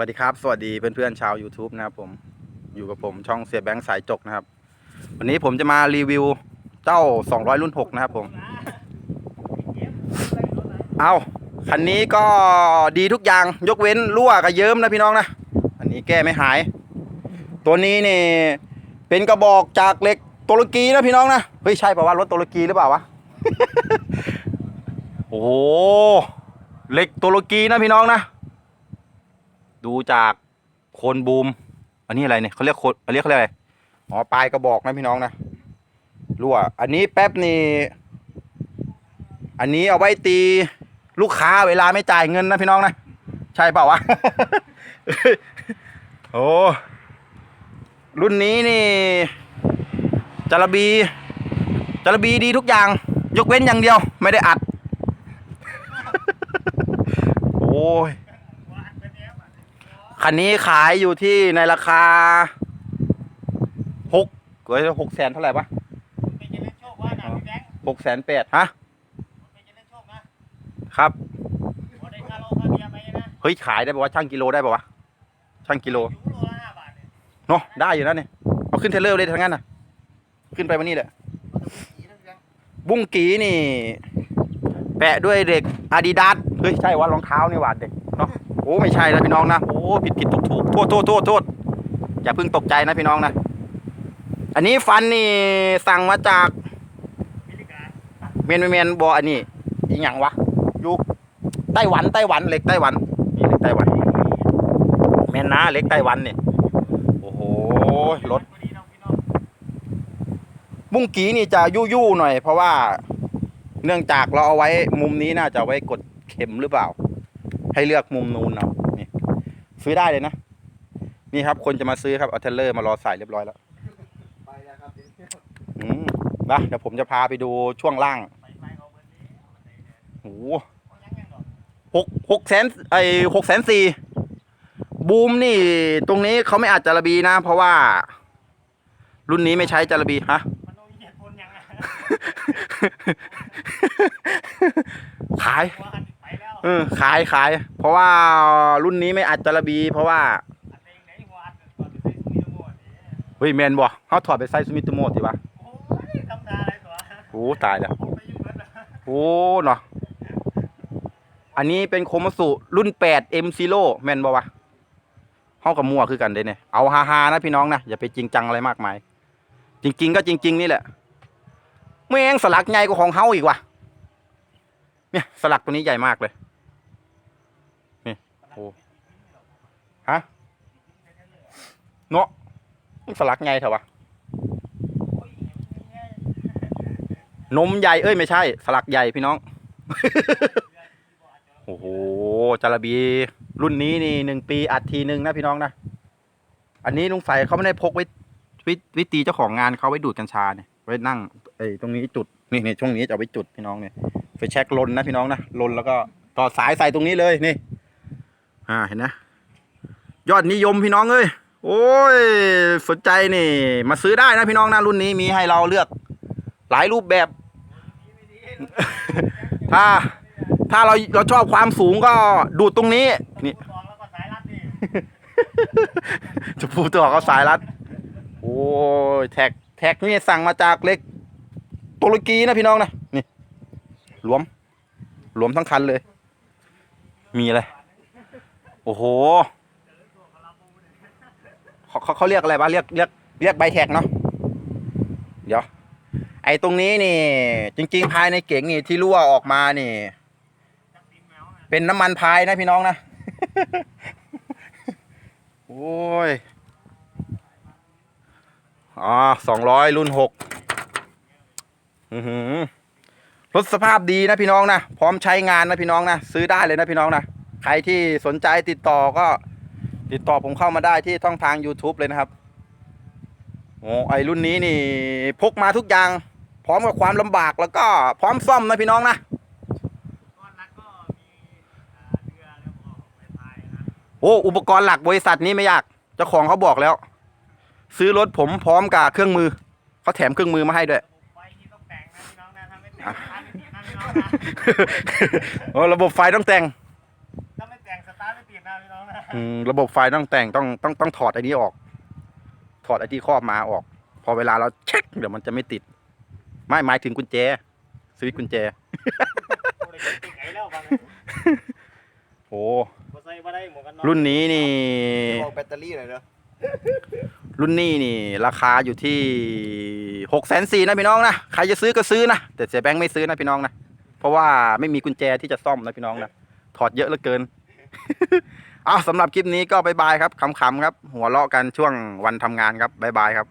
วัสดีครับ สวัสดีเพื่อนๆชาว YouTube นะครับผมอยู่กับผมช่องเสียแบงค์สายจกนะครับ วันนี้ผมจะมารีวิวเจ้า 200 รุ่น 6 นะครับผม เอาคันนี้ก็ดีทุกอย่างยกเว้นรั่วกับเยิ้มนะพี่น้องนะ อันนี้แก้ไม่หาย ตัวนี้นี่เป็นกระบอกจากเหล็กตุรกีนะพี่น้องนะ เฮ้ย ใช่ป่าวว่ารถตุรกีหรือเปล่าวะ โอ้โหเหล็กตุรกีนะพี่น้องนะ ดูจากโคนบูม อันนี้อะไรเนี่ยเขาเรียกโคนเขาเรียกเขาเรียกอะไรอ๋อปลายกระบอกนะพี่น้องนะรั่ว อันนี้แป๊บนี่อันนี้เอาไว้ตีลูกค้าเวลาไม่จ่ายเงินนะพี่น้องนะใช่เปล่าวะโอ้รุ่นนี้นี่จารบีจารบีดีทุกอย่าง ยกเว้นอย่างเดียว ไม่ได้อัด โอ้ย คันนี้ขายอยู่ที่ในราคาหกเอ้ยหกแสนเท่าไหร่ปะหกแสนแปดฮะครับเฮ้ยขายได้ป่าวะช่างกิโลได้ป่าวะช่างกิโลเนาะได้อยู่นะเนี่ยเอาขึ้นเทรลเลอร์เลยทั้งนั้นน่ะขึ้นไปวันนี้แหละบุ้งกีนี่ แปะด้วยเด็กอาดิดาสเฮ้ยใช่ว่ารองเท้านี่หว่าเด็กเนาะโอ้ไม่ใช่นะพี่น้องนะโอ้ผิดผิดถูกถูกโทษโทษโทษโทษอย่าเพิ่งตกใจนะพี่น้องนะ อันนี้ฟันนี่สั่งมาจากเมียนเมียนบออันนี้อีหยังวะยู่ไต้หวันไต้หวันเหล็กไต้หวันนี่เหล็กไต้หวันแม่นนะเหล็กไต้หวันนี่โอ้โหรถบุ้งกีนี่จะยู่ยู่หน่อย เพราะว่าเนื่องจากเราเอาไว้มุมนี้น่าจะไว้กดเข็มหรือเปล่า ให้เลือกมุมนูนเอานี่ซื้อได้เลยนะ นี่ครับ คนจะมาซื้อครับเอาเทรลเลอร์มารอใส่เรียบร้อยแล้วไปแล้วครับอืมนะเดี๋ยวผมจะพาไปดูช่วงล่างโอ้โหหกหกแสนไอหกแสนสี่บูมนี่ ตรงนี้เขาไม่อาจจระบีนะ เพราะว่า รุ่นนี้ไม่ใช้จระบีฮะขาย เออขายขาย เพราะว่ารุ่นนี้ไม่อัดจระบี เพราะว่าเฮ้ยแมนบ่เขาถอดไปใส่ซูมิโตโมะสิวะโอ้ตายแล้วโอ้เนาะอันนี้เป็นโคมสุรุ่น8 M Zero แมนบ่วะเฮากับมั่วคือกันเด้เนี่ยเอาฮาๆนะพี่น้องนะอย่าไปจริงจังอะไรมากมาย จริง ๆ ก็จริง ๆ นี่แหละแม่งสลักใหญ่กว่าของเฮาอีกว่ะเนี่ยสลักตัวนี้ใหญ่มากเลย นี่ โอ้ ฮะ เนาะ มันสลักไงเถอะวะนมใหญ่เอ้ยไม่ใช่ สลักใหญ่พี่น้อง โอ้โหจาระบีรุ่นนี้นี่หนึ่งปีอัดทีหนึ่งนะพี่น้องนะ อันนี้ลุงใส่เขาไม่ได้พกไว้วิตีเจ้าของงานเขาไว้ดูดกัญชาเนี่ยไว้นั่งไอ้ตรงนี้จุดนี่นี่ช่วงนี้จะเอาไว้จุดพี่น้องเนี่ยไปเช็คลนนะพี่น้องนะลนแล้วก็ต่อสายใส่ตรงนี้เลยนี่ อ่าเห็นนะ ยอดนิยมพี่น้องเอ้ย โอ้ย สนใจนี่ มาซื้อได้นะพี่น้องนะรุ่นนี้มีให้เราเลือก หลายรูปแบบ ถ้า ถ้าเราเราชอบความสูงก็ดูดตรงนี้นี่จะพูดตัวเขาสายรัด โอ้ยแท็กแท็กนี่สั่งมาจากเล็กตุรกีนะพี่น้องนะนี่หลวม หลวมทั้งคันเลย มีอะไร โอ้โห เขาเขาเรียกอะไรวะเรียกเรียกเรียกใบแท็กเนาะเดี๋ยว ไอ้ตรงนี้นี่ จริง ๆ ภายในเก๋งนี่ที่รั่วออกมานี่ เป็นน้ำมันพายนะพี่น้องนะโอ้ยอ๋อสองร้อยรุ่นหกอือหือรถสภาพดีนะพี่น้องนะ พร้อมใช้งานนะพี่น้องนะ ซื้อได้เลยนะพี่น้องนะ ใครที่สนใจติดต่อก็ ติดต่อผมเข้ามาได้ที่ช่องทาง YouTube เลยนะครับโอ้ไอรุ่นนี้นี่พกมาทุกอย่าง พร้อมกับความลำบากแล้วก็พร้อมซ่อมนะพี่น้องนะโอ้อุปกรณ์หลักบริษัทนี้ไม่ยากเจ้าของเขาบอกแล้ว ซื้อรถผมพร้อมกับเครื่องมือเขาแถมเครื่องมือมาให้ด้วยโอ้ระบบไฟต้องแต่ง องนะอืมระบบไฟต้องแต่งต้องต้องต้องถอดไอ้นี้ออก ถอดไอ้ที่ครอบมาออก พอเวลาเราเช็คเดี๋ยวมันจะไม่ติด ไม่หมายถึงกุญแจสวิตช์กุญแจโอ้ยติดไงแล้วบางโอ้บ่ใส่บ่ได้หมวกกันน็อกรุ่นนี้นี่บอกแบตเตอรี่หน่อยเนอะรุ่นนี้นี่ ราคาอยู่ที่หกแสนสี่นะพี่น้องนะใครจะซื้อก็ซื้อนะแต่เสียแบงค์ไม่ซื้อนะพี่น้องนะเพราะว่าไม่มีกุญแจที่จะซ่อมนะพี่น้องนะถอดเยอะเหลือเกิน เอาสำหรับคลิปนี้ก็บายบายครับขำๆครับ หัวเราะกันช่วงวันทำงานครับบายบายครับ